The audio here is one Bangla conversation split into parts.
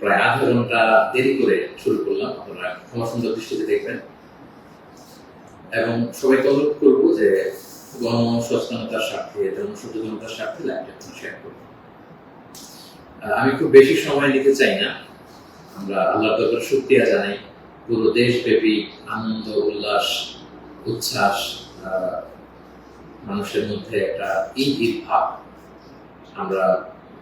প্রায় ঘণ্টা দেরি করে শুরু করলাম। আপনারা ক্ষমা সুন্দর দৃষ্টিতে দেখবেন। এবং সবাইকে অনুরোধ যে গণ সচেতনতার স্বার্থে স্বার্থে লাইভটা শেয়ার করব। আমি খুব বেশি সময় নিতে চাই না। আমরা আল্লাহ তাআলার শুকরিয়া জানাই। পুরো দেশব্যাপী আনন্দ, উল্লাস, উচ্ছ্বাস মানুষের মধ্যে একটা ঈদ ঈদ ভাব আমরা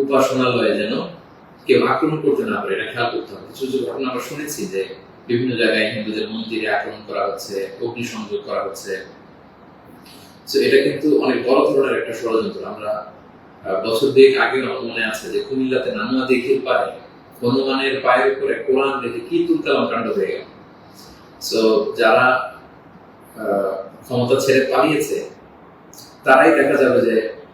উপাসনালয়ে যেন কেউ আক্রমণ করতে না পারে, এটা খেয়াল করতে হবে। কিছু কিছু ঘটনা আমরা শুনেছি যে বিভিন্ন জায়গায় হিন্দুদের মন্দিরে আক্রমণ করা হচ্ছে, অগ্নিসংযোগ করা হচ্ছে। তো এটা কিন্তু অনেক বড় ধরনের একটা ষড়যন্ত্র। আমরা বছর দুয়েক আগে মনে আছে যে কুমিল্লাতে নানুয়া দিঘির পারে হনুমানের পায়ের উপরে কোরআন রেখে কি তুলকালাম কাণ্ড হয়ে গেল। সো যারা ক্ষমতা ছেড়ে পালিয়েছে, তারাই দেখা যাবে যে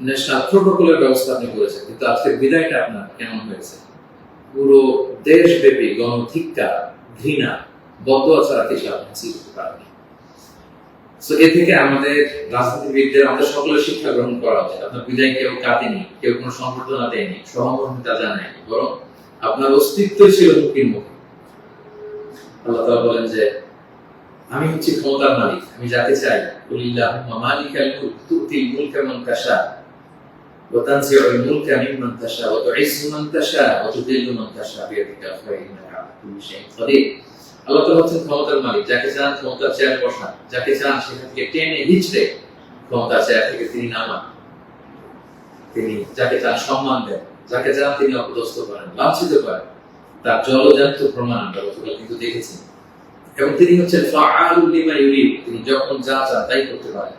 ন্যাশনাল প্রোটোকলের ব্যবস্থা আপনি করেছেন, কিন্তু আজকে বিদায়টা আপনার কেমন হয়েছে? পুরো দেশব্যাপী গণধিক্কার, ঘৃণা, বদয়া কিছু আপনি পারেন এ থেকে আমাদের রাজনীতিবিদদের, আমাদের সকলের শিক্ষা গ্রহণ করা উচিত। আপনার বিদায় কেউ কাটেনি কেউ কোনো সম্বর্ধনা দেয়নি, সহমর্মিতা জানায়নি, বরং আপনার অস্তিত্ব ছিল হুকির মুখে। আল্লাহ তাআলা বলেন যে, আমি হচ্ছি ক্ষমতার মালিক, আমি যাকে চাই মালিকাল মুলক তুতিল মুলকা মান তাশা। মিম্মান তাশা ওয়া তুইজ্জু মান তাশা ওয়া তুযিল্লু মান তাশা বিয়াদিকা খায়র ইন্নাকা আলা কুল্লি শাইইন কাদির আল্লাহ তাআলা হচ্ছেন ক্ষমতার মালিক, যাকে চান ক্ষমতার চেয়ার বসান, যাকে চান সেখান থেকে টেনে হিচড়ে ক্ষমতার চেয়ার থেকে তিনি নামান। তিনি যাকে চান সম্মান দেন, যাকে চান তিনি অপদস্থ করেন, লাঞ্ছিত করেন। তার জলজান্ত প্রমাণ আমরা গতকাল কিন্তু দেখেছি। এবং তিনি হচ্ছেন তিনি যখন যা চান তাই করতে পারেন।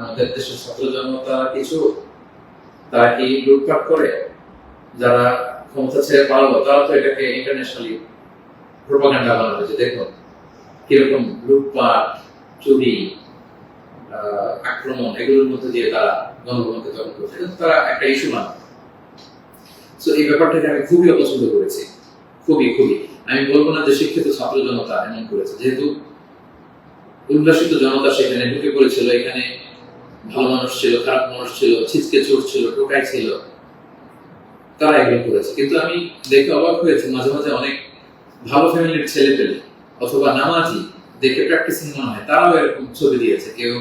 আমাদের দেশের ছাত্র জনতা কিছু, তারা কি লুটপাট করে? যারা ক্ষমতা ছেড়ে পারল তারা তো এটাকে ইন্টারন্যাশনালি প্রোপাগান্ডা বানানো হয়েছে দেখুন কীরকম লুটপাট, চুরি আক্রমণ, এগুলোর মধ্যে দিয়ে তারা গণভবনকে দখল করছে। তারা একটা ইস্যু মানে তো এই ব্যাপারটাকে আমি খুবই অপছন্দ করেছি। খুবই খুবই। আমি বলব না যে শিক্ষিত ছাত্র জনতা এমন করেছে। যেহেতু উল্লাসিত জনতা সেখানে ঢুকে পড়েছিল, এখানে ভালো মানুষ ছিল, খারাপ মানুষ ছিল ছিচকে চোর ছিল, টোকাই ছিল, তারা এগুলো করেছে। কিন্তু আমি দেখে অবাক হয়েছি, মাঝে মাঝে অনেক ভালো ফ্যামিলির ছেলে পেলে অথবা নামাজি দেখে প্র্যাকটিসিং মনে হয়, তারাও এরকম ছবি দিয়েছে। কেউ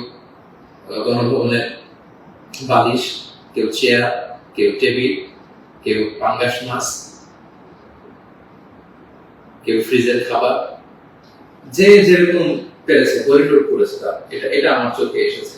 গণভবনের বালিশ, কেউ চেয়ার, কেউ টেবিল, কেউ পাঙ্গাস মাছ, কেউ ফ্রিজের খাবার, যে যেরকম পেরেছে, করিডোর করেছে তার। এটা এটা আমার চোখে এসেছে।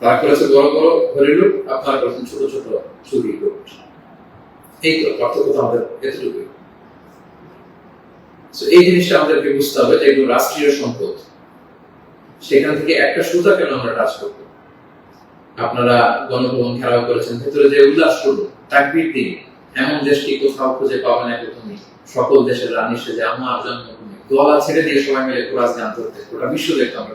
তারা বড় বড় আপনারা ছোট ছোট লুট এই তো পার্থক্য তো আমাদের এতটুকুই। এই জিনিসটা আমাদেরকে বুঝতে হবে যে এগুলো রাষ্ট্রীয় সম্পদ। সেখান থেকে একটা সুতা কেন আমরা টাচ করব? আপনারা গণভবন ঘেরাও করেছেন, ভেতরে যে উল্লাস করব তাকবির দিন এমন দেশটি কোথাও খুঁজে পাবে না তুমি সকল দেশের রানী সেজে আমার জন্মভূমি। গলা ছেড়ে দিয়ে সবাই মিলে কোরআস গান করতে গোটা বিশ্ব দেখতো আমরা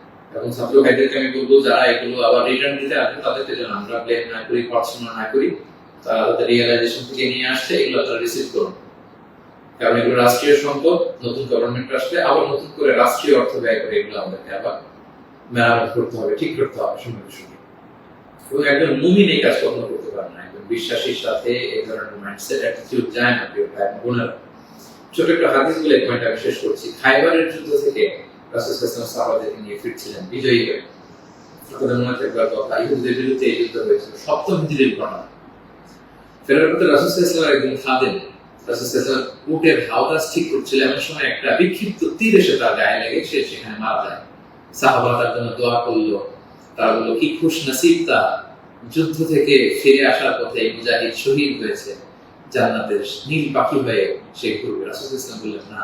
এবং ছাত্র ভাইদেরকে আমি বলব, যারা এগুলো আবার রিটার্ন দিতে আসবে তাদেরকে যেন আমরা ব্লেম না করি পড়াশোনা না করি, তারা তাদের রিয়েলাইজেশন থেকে নিয়ে আসছে এগুলো তারা রিসিভ করুন। কারণ এগুলো রাষ্ট্রীয় সম্পদ, নতুন গভর্নমেন্ট আসলে আবার নতুন করে রাষ্ট্রীয় অর্থ ব্যয় করে এগুলো আমাদেরকে আবার মেরামত করতে হবে, ঠিক করতে হবে সঙ্গে সঙ্গে। এবং একজন মুমিন এই কাজ কখনো করতে পারে না, একজন বিশ্বাসীর সাথে এই ধরনের মাইন্ডসেট অ্যাটিটিউড যায় না, প্রিয় ভাই বোনেরা। ছোট একটা হাদিস বলে পয়েন্ট আমি শেষ করছি। খাইবারের যুদ্ধ থেকে রাসূল সাল্লাল্লাহু আলাইহি সাহাবাদেরকে নিয়ে ফিরছিলেন, বিজয়ী হয়ে। আপনাদের মনে কথা ইহুদিদের বিরুদ্ধে এই যুদ্ধ হয়েছিল সপ্তম হিজরির ঘটনা। ফেরার পথে রাসূল সাল্লাল্লাহু আলাইহি একজন খাদেম, রাসূল সাল্লাল্লাহু আলাইহি উটের হাওদাস ঠিক করছিল এমন সময় একটা বিক্ষিপ্ত তীর এসে তার গায়ে লেগে, সে সেখানে মারা যায়। সাহাবা তার জন্য দোয়া করল, তারা বলল, কি খুশ নসিব তা, যুদ্ধ থেকে ফিরে আসার পথে মুজাহিদ শহীদ হয়েছে, জান্নাতের নীল পাখি হয়ে সে ঘুরবে। রাসূল ইসলাম বললেন, না।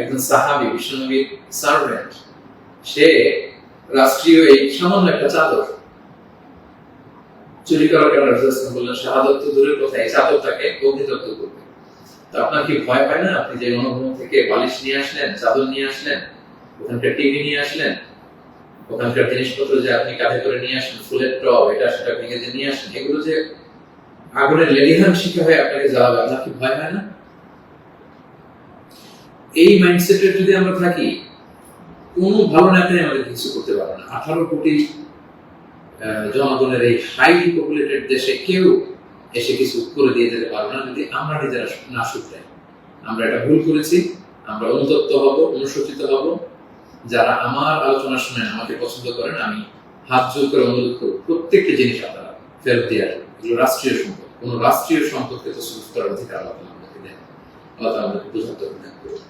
একজন সাহাবি বিশ্বনবীর সার্ভেন্ট সে রাষ্ট্রীয় এই সামান্য একটা চাদর চুরি করার কারণে বললেন শাহাদত তো দূরের কথা, এই অগ্নিদগ্ধ করবে। তো আপনার কি ভয় পায় না? আপনি যে থেকে বালিশ নিয়ে আসলেন, চাদর নিয়ে আসলেন, ওখানকার টিভি নিয়ে আসলেন, ওখানকার জিনিসপত্র যে আপনি কাঁধে করে নিয়ে আসেন, ফুলের টব, এটা সেটা ভেঙে যে নিয়ে আসেন, এগুলো যে আগুনের লেলিহান শিখে হয়ে আপনাকে জ্বালাবে, আপনার কি ভয় হয় না? এই মাইন্ডসেটে যদি আমরা থাকি, কোনো ভালো নেতাই আমাদের কিছু করতে পারবে না। আঠারো কোটি জনগণের এই হাইলি পপুলেটেড দেশে কেউ এসে কিছু করে দিয়ে যেতে পারবে না যদি আমরা নিজেরা না শুধরাই আমরা এটা ভুল করেছি, আমরা অনুতপ্ত হব, অনুশোচিত হব। যারা আমার আলোচনা শুনেন, আমাকে পছন্দ করেন, আমি হাত জোর করে অনুরোধ করব, প্রত্যেকটি জিনিস আপনারা ফেরত দিয়ে আসবেন রাষ্ট্রীয় সম্পদ। কোনো রাষ্ট্রীয় সম্পদকে তো সুযোগ করার অধিকার আল্লাহ আমাদেরকে দেন আমাদেরকে করুন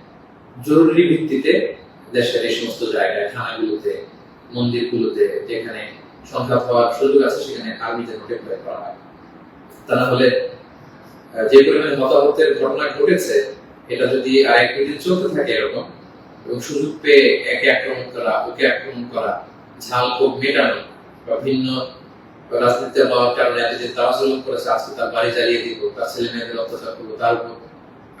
জরুরি ভিত্তিতে দেশের এই সমস্ত জায়গায়, থানাগুলোতে, মন্দিরগুলোতে যেখানে সংঘাত হওয়ার সুযোগ আছে, সেখানে আর্মি যেন ডেপ্লয় করা হয়। তা না হলে যে পরিমাণে হতাহতের ঘটনা ঘটেছে, এটা যদি আর এক দুদিন চলতে থাকে এরকম, এবং সুযোগ পেয়ে একে আক্রমণ করা, ওকে আক্রমণ করা, ঝাল ক্ষোভ মেটানো, বা ভিন্ন রাজনীতিতে হওয়ার কারণে এতদিন তারা জুলুম করেছে, আজকে তার বাড়ি জ্বালিয়ে দিব, তার ছেলে মেয়েদের অত্যাচার করব, তার উপর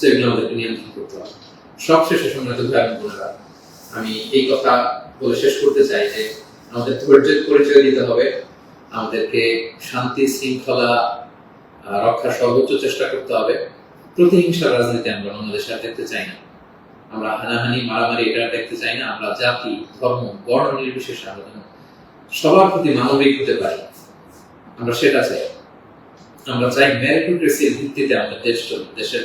তো এগুলো আমাদেরকে নিয়ন্ত্রণ করতে হবে। সবশেষে সম্মানিত ভাই বোনেরা, আমি এই কথা বলে শেষ করতে চাই যে আমাদের ধৈর্যের পরিচয় দিতে হবে। আমাদেরকে শান্তি, শৃঙ্খলা রক্ষার সর্বোচ্চ চেষ্টা করতে হবে। প্রতিহিংসার রাজনীতি আমরা বাংলাদেশে আর দেখতে চাই না। আমরা হানাহানি, মারামারি এটা দেখতে চাই না। আমরা জাতি, ধর্ম, বর্ণ নির্বিশেষে আমরা সবার প্রতি মানবিক হতে পারি। আমরা সেটা চাই। আমরা চাই মেরিটোক্রেসির ভিত্তিতে আমাদের দেশ চলবে দেশের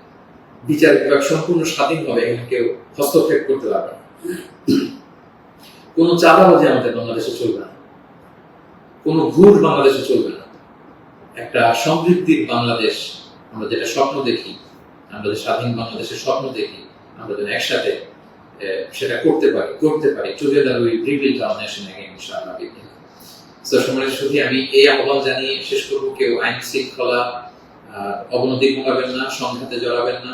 বিচার বিভাগ সম্পূর্ণ স্বাধীনভাবে এখানে কেউ হস্তক্ষেপ করতে পারবে কোনো চাঁদাবাজি আমাদের বাংলাদেশে চলবে না। কোন ঘুর বাংলাদেশে চলবে না। একটা সমৃদ্ধির বাংলাদেশ, আমরা যেটা স্বপ্ন দেখি, আমরা যে স্বাধীন বাংলাদেশের স্বপ্ন দেখি, আমরা যেন একসাথে সেটা করতে পারি করতে পারি। টুগেদার উই প্রিভিল কাউন্ডেশন ইনশাআল্লাহ তো সময়ের সাথে আমি এই আহ্বান জানিয়ে শেষ করব, কেউ আইন শৃঙ্খলা অবনতি ঘটাবেন না, সংঘাতে জড়াবেন না।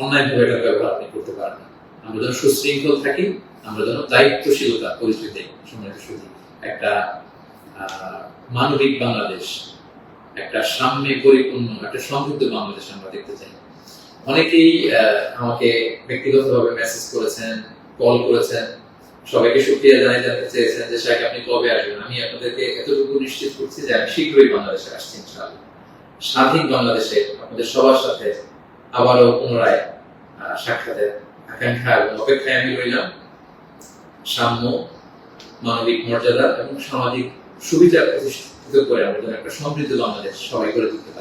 অন্যায়ভাবে এটার ব্যবহার আপনি করতে পারেন না। আমরা যেন সুশৃঙ্খল থাকি, আমরা যেন দায়িত্বশীলতা দেই সম্মানিত শুধু একটা মানবিক বাংলাদেশ, একটা সামনে পরিপূর্ণ, একটা সমৃদ্ধ বাংলাদেশ আমরা দেখতে চাই। অনেকেই আমাকে ব্যক্তিগতভাবে মেসেজ করেছেন কল করেছেন, সবাইকে সুক্রিয়া জানাই জানতে চেয়েছেন যে শাহেখ আপনি কবে আসবেন? আমি আপনাদেরকে এতটুকু নিশ্চিত করছি যে আমি শীঘ্রই বাংলাদেশে আসছি স্বাধীন বাংলাদেশে আপনাদের সবার সাথে আবারও পুনরায় সাক্ষাতের আকাঙ্ক্ষা এবং অপেক্ষায় আমি রইলাম। সাম্য, মানবিক মর্যাদা এবং সামাজিক সুবিধা প্রতিষ্ঠিত করে আমরা একটা সমৃদ্ধ বাংলাদেশ সবাই করে তুলতে পারি।